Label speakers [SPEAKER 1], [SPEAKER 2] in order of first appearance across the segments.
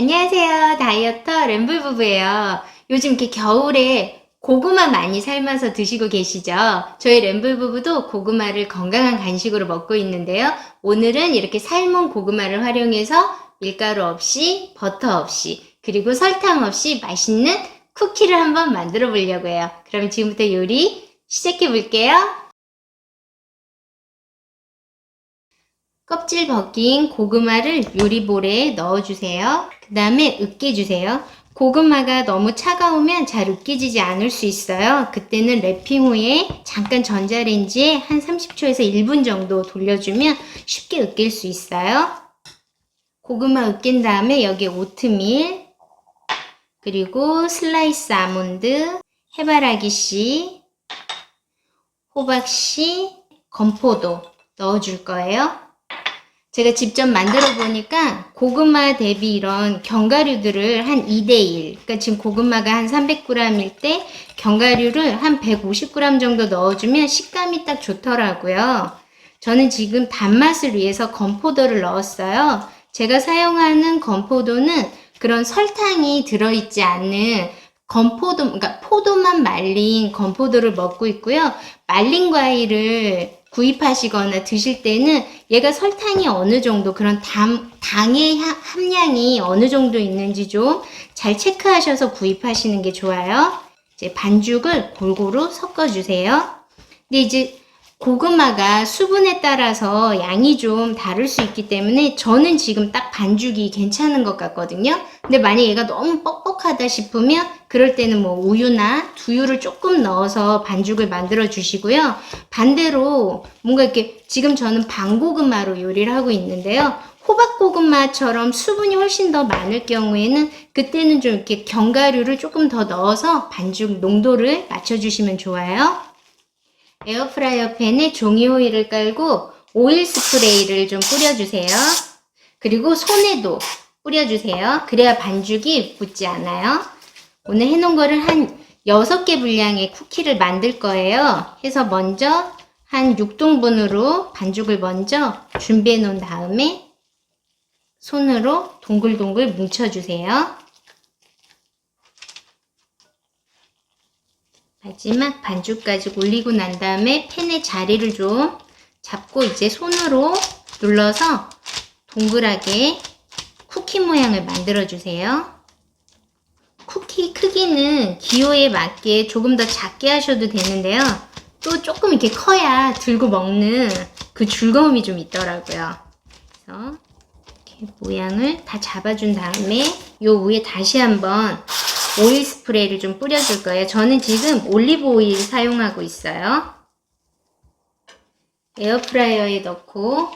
[SPEAKER 1] 안녕하세요. 다이어터 램블 부부예요. 요즘 이렇게 겨울에 고구마 많이 삶아서 드시고 계시죠? 저희 램블 부부도 고구마를 건강한 간식으로 먹고 있는데요. 오늘은 이렇게 삶은 고구마를 활용해서 밀가루 없이, 버터 없이, 그리고 설탕 없이 맛있는 쿠키를 한번 만들어 보려고 해요. 그럼 지금부터 요리 시작해 볼게요. 껍질 벗긴 고구마를 요리볼에 넣어주세요. 그 다음에 으깨주세요. 고구마가 너무 차가우면 잘 으깨지지 않을 수 있어요. 그때는 랩핑 후에 잠깐 전자레인지에 한 30초에서 1분 정도 돌려주면 쉽게 으깰 수 있어요. 고구마 으깬 다음에 여기에 오트밀, 그리고 슬라이스 아몬드, 해바라기 씨, 호박 씨, 건포도 넣어줄 거예요. 제가 직접 만들어 보니까 고구마 대비 이런 견과류들을 한 2대1. 그러니까 지금 고구마가 한 300g일 때 견과류를 한 150g 정도 넣어주면 식감이 딱 좋더라고요. 저는 지금 단맛을 위해서 건포도를 넣었어요. 제가 사용하는 건포도는 그런 설탕이 들어있지 않는 건포도, 그러니까 포도만 말린 건포도를 먹고 있고요. 말린 과일을 구입하시거나 드실 때는 얘가 설탕이 어느 정도 그런 당, 당의 하- 함량이 어느 정도 있는지 좀 잘 체크하셔서 구입하시는 게 좋아요. 이제 반죽을 골고루 섞어주세요. 근데 이제 고구마가 수분에 따라서 양이 좀 다를 수 있기 때문에 저는 지금 딱 반죽이 괜찮은 것 같거든요. 근데 만약 얘가 너무 뻑뻑하다 싶으면 그럴 때는 뭐 우유나 두유를 조금 넣어서 반죽을 만들어 주시고요. 반대로 뭔가 이렇게 지금 저는 방고구마로 요리를 하고 있는데요. 호박고구마처럼 수분이 훨씬 더 많을 경우에는 그때는 좀 이렇게 견과류를 조금 더 넣어서 반죽 농도를 맞춰주시면 좋아요. 에어프라이어 팬에 종이 호일을 깔고 오일 스프레이를 좀 뿌려주세요. 그리고 손에도 뿌려주세요. 그래야 반죽이 붙지 않아요. 오늘 해놓은 거를 한 6개 분량의 쿠키를 만들 거예요. 해서 먼저 한 6등분으로 반죽을 먼저 준비해 놓은 다음에 손으로 동글동글 뭉쳐주세요. 마지막 반죽까지 올리고 난 다음에 팬의 자리를 좀 잡고 이제 손으로 눌러서 동그랗게 쿠키 모양을 만들어 주세요. 쿠키 크기는 기호에 맞게 조금 더 작게 하셔도 되는데요. 또 조금 이렇게 커야 들고 먹는 그 즐거움이 좀 있더라고요. 그래서 이렇게 모양을 다 잡아준 다음에 요 위에 다시 한번 오일 스프레이를 좀 뿌려줄 거예요. 저는 지금 올리브 오일 사용하고 있어요. 에어프라이어에 넣고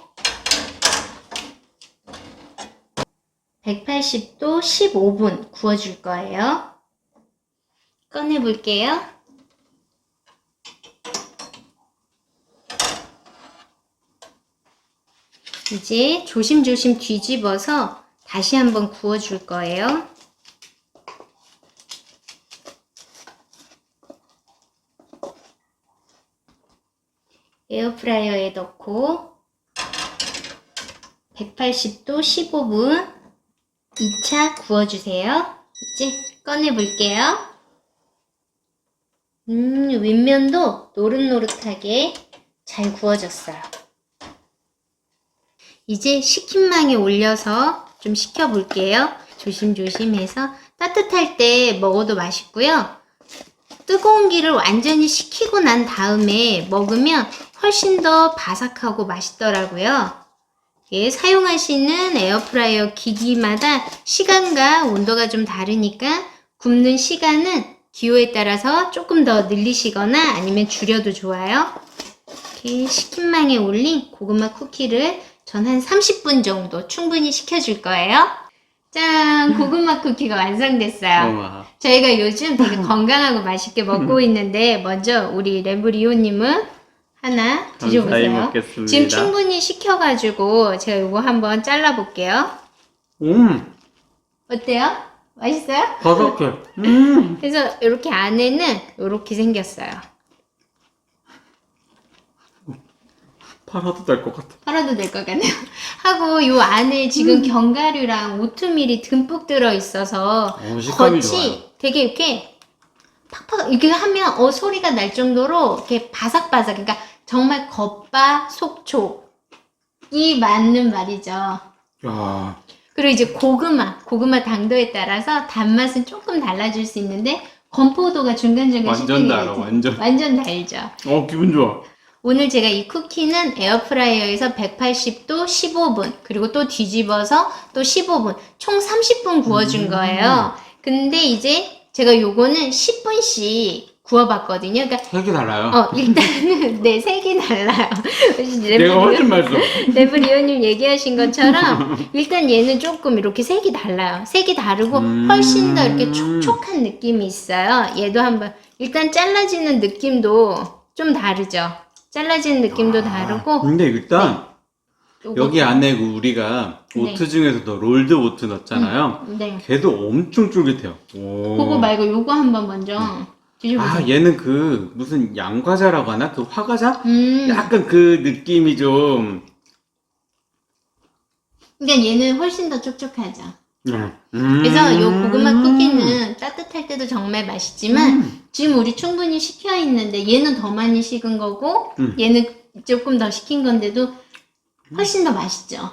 [SPEAKER 1] 180도 15분 구워줄 거예요. 꺼내 볼게요. 이제 조심조심 뒤집어서 다시 한번 구워줄 거예요. 에어프라이어에 넣고 180도 15분 2차 구워주세요. 이제 꺼내볼게요. 음, 윗면도 노릇노릇하게 잘 구워졌어요. 이제 식힌망에 올려서 좀 식혀볼게요. 조심조심해서 따뜻할 때 먹어도 맛있고요. 뜨거운 기를 완전히 식히고 난 다음에 먹으면 훨씬 더 바삭하고 맛있더라고요. 예, 사용하시는 에어프라이어 기기마다 시간과 온도가 좀 다르니까 굽는 시간은 기호에 따라서 조금 더 늘리시거나 아니면 줄여도 좋아요. 이렇게 식힌망에 올린 고구마 쿠키를 전 한 30분 정도 충분히 식혀줄 거예요. 짠! 고구마 쿠키가 완성됐어요.
[SPEAKER 2] 우와.
[SPEAKER 1] 저희가 요즘 되게 건강하고 맛있게 먹고 있는데 먼저 우리 램브리오님은 하나 드셔보세요.
[SPEAKER 2] 먹겠습니다.
[SPEAKER 1] 지금 충분히 식혀가지고 제가 이거 한번 잘라볼게요.
[SPEAKER 2] 음,
[SPEAKER 1] 어때요? 맛있어요?
[SPEAKER 2] 바삭해. 음,
[SPEAKER 1] 그래서 이렇게 안에는 이렇게 생겼어요.
[SPEAKER 2] 팔아도 될 것 같아.
[SPEAKER 1] 팔아도 될 것 같네요. 하고 요 안에 지금 견과류랑 오트밀이 듬뿍 들어 있어서
[SPEAKER 2] 어, 식감이
[SPEAKER 1] 겉이
[SPEAKER 2] 좋아요.
[SPEAKER 1] 되게 이렇게 팍팍 이렇게 하면 어 소리가 날 정도로 이렇게 바삭바삭 그러니까 정말 겉바 속촉이 맞는 말이죠.
[SPEAKER 2] 야,
[SPEAKER 1] 그리고 이제 고구마, 고구마 당도에 따라서 단맛은 조금 달라질 수 있는데 건포도가 중간중간
[SPEAKER 2] 완전 달아. 완전.
[SPEAKER 1] 완전 달죠.
[SPEAKER 2] 어, 기분 좋아.
[SPEAKER 1] 오늘 제가 이 쿠키는 에어프라이어에서 180도 15분 그리고 또 뒤집어서 또 15분 총 30분 구워준
[SPEAKER 2] 음.
[SPEAKER 1] 거예요. 근데 이제 제가 요거는 10분씩 구워봤거든요. 그러니까
[SPEAKER 2] 색이 달라요.
[SPEAKER 1] 어 일단은 네 색이 달라요.
[SPEAKER 2] 내가 훨씬 맛있어.
[SPEAKER 1] 레브리오님 얘기하신 것처럼 일단 얘는 조금 이렇게 색이 달라요. 색이 다르고
[SPEAKER 2] 음.
[SPEAKER 1] 훨씬 더 이렇게 촉촉한 느낌이 있어요. 얘도 한번 일단 잘라지는 느낌도 좀 다르죠. 잘라지는 느낌도 다르고
[SPEAKER 2] 근데 일단
[SPEAKER 1] 요거-
[SPEAKER 2] 여기 안에 그 우리가
[SPEAKER 1] 네.
[SPEAKER 2] 오트 중에서도 롤드 오트 넣었잖아요.
[SPEAKER 1] 네.
[SPEAKER 2] 걔도 엄청 쫄깃해요. 오.
[SPEAKER 1] 그거 말고 요거 한번 먼저 뒤집어서.
[SPEAKER 2] 아, 얘는 그 무슨 양과자라고 하나? 그 화과자?
[SPEAKER 1] 음.
[SPEAKER 2] 약간 그 느낌이 좀
[SPEAKER 1] 그러니까 얘는 훨씬 더 촉촉하죠.
[SPEAKER 2] 음.
[SPEAKER 1] 그래서 요 고구마 쿠키는 따뜻할 때도 정말 맛있지만
[SPEAKER 2] 음.
[SPEAKER 1] 지금 우리 충분히 식혀 있는데 얘는 더 많이 식은 거고
[SPEAKER 2] 음.
[SPEAKER 1] 얘는 조금 더 식힌 건데도 훨씬 더 맛있죠.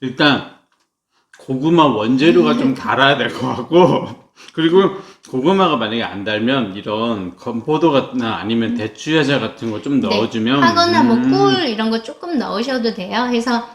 [SPEAKER 2] 일단 고구마 원재료가
[SPEAKER 1] 음.
[SPEAKER 2] 좀 달아야 될 것 같고 그리고 고구마가 만약에 안 달면 이런 건포도 같나 아니면 대추야자 같은 거 좀 넣어주면
[SPEAKER 1] 네. 하거나 뭐
[SPEAKER 2] 음.
[SPEAKER 1] 꿀 이런 거 조금 넣으셔도 돼요. 그래서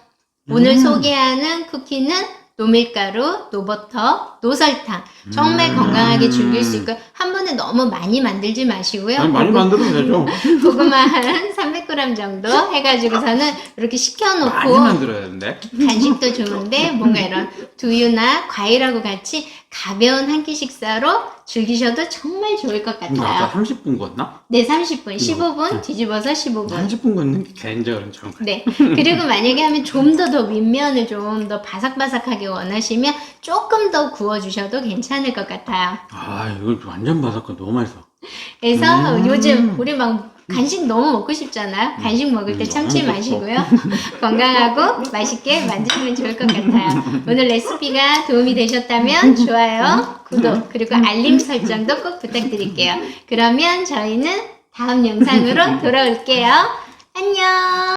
[SPEAKER 1] 오늘
[SPEAKER 2] 음.
[SPEAKER 1] 소개하는 쿠키는 노밀가루, 노버터, 노설탕 정말
[SPEAKER 2] 음.
[SPEAKER 1] 건강하게 즐길 수 있고 한 번에 너무 많이 만들지 마시고요.
[SPEAKER 2] 아니, 많이 만들어도 되죠
[SPEAKER 1] 고구마 한 300g 정도 해가지고서는 이렇게
[SPEAKER 2] 많이
[SPEAKER 1] 식혀놓고
[SPEAKER 2] 만들어야 되는데
[SPEAKER 1] 간식도 좋은데 뭔가 이런 두유나 과일하고 같이 가벼운 한 끼 식사로 즐기셔도 정말 좋을 것
[SPEAKER 2] 아까
[SPEAKER 1] 같아요.
[SPEAKER 2] 30분 걷나?
[SPEAKER 1] 네, 30분,
[SPEAKER 2] 음.
[SPEAKER 1] 15분 뒤집어서 15분.
[SPEAKER 2] 30분 걷는 게 개인적으로는 좀
[SPEAKER 1] 네. 그리고 만약에 하면 좀 더 더 윗면을 좀 더 바삭바삭하게 원하시면 조금 더 구워주셔도 괜찮을 것 같아요.
[SPEAKER 2] 아 이거 완전 바삭해 너무 맛있어
[SPEAKER 1] 그래서
[SPEAKER 2] 음.
[SPEAKER 1] 요즘 우리 막 간식 너무 먹고 싶잖아요. 간식 먹을 때
[SPEAKER 2] 음,
[SPEAKER 1] 참치 마시고요. 건강하고 맛있게 만드시면 좋을 것 같아요. 오늘 레시피가 도움이 되셨다면 좋아요, 구독, 그리고 알림 설정도 꼭 부탁드릴게요. 그러면 저희는 다음 영상으로 돌아올게요. 안녕!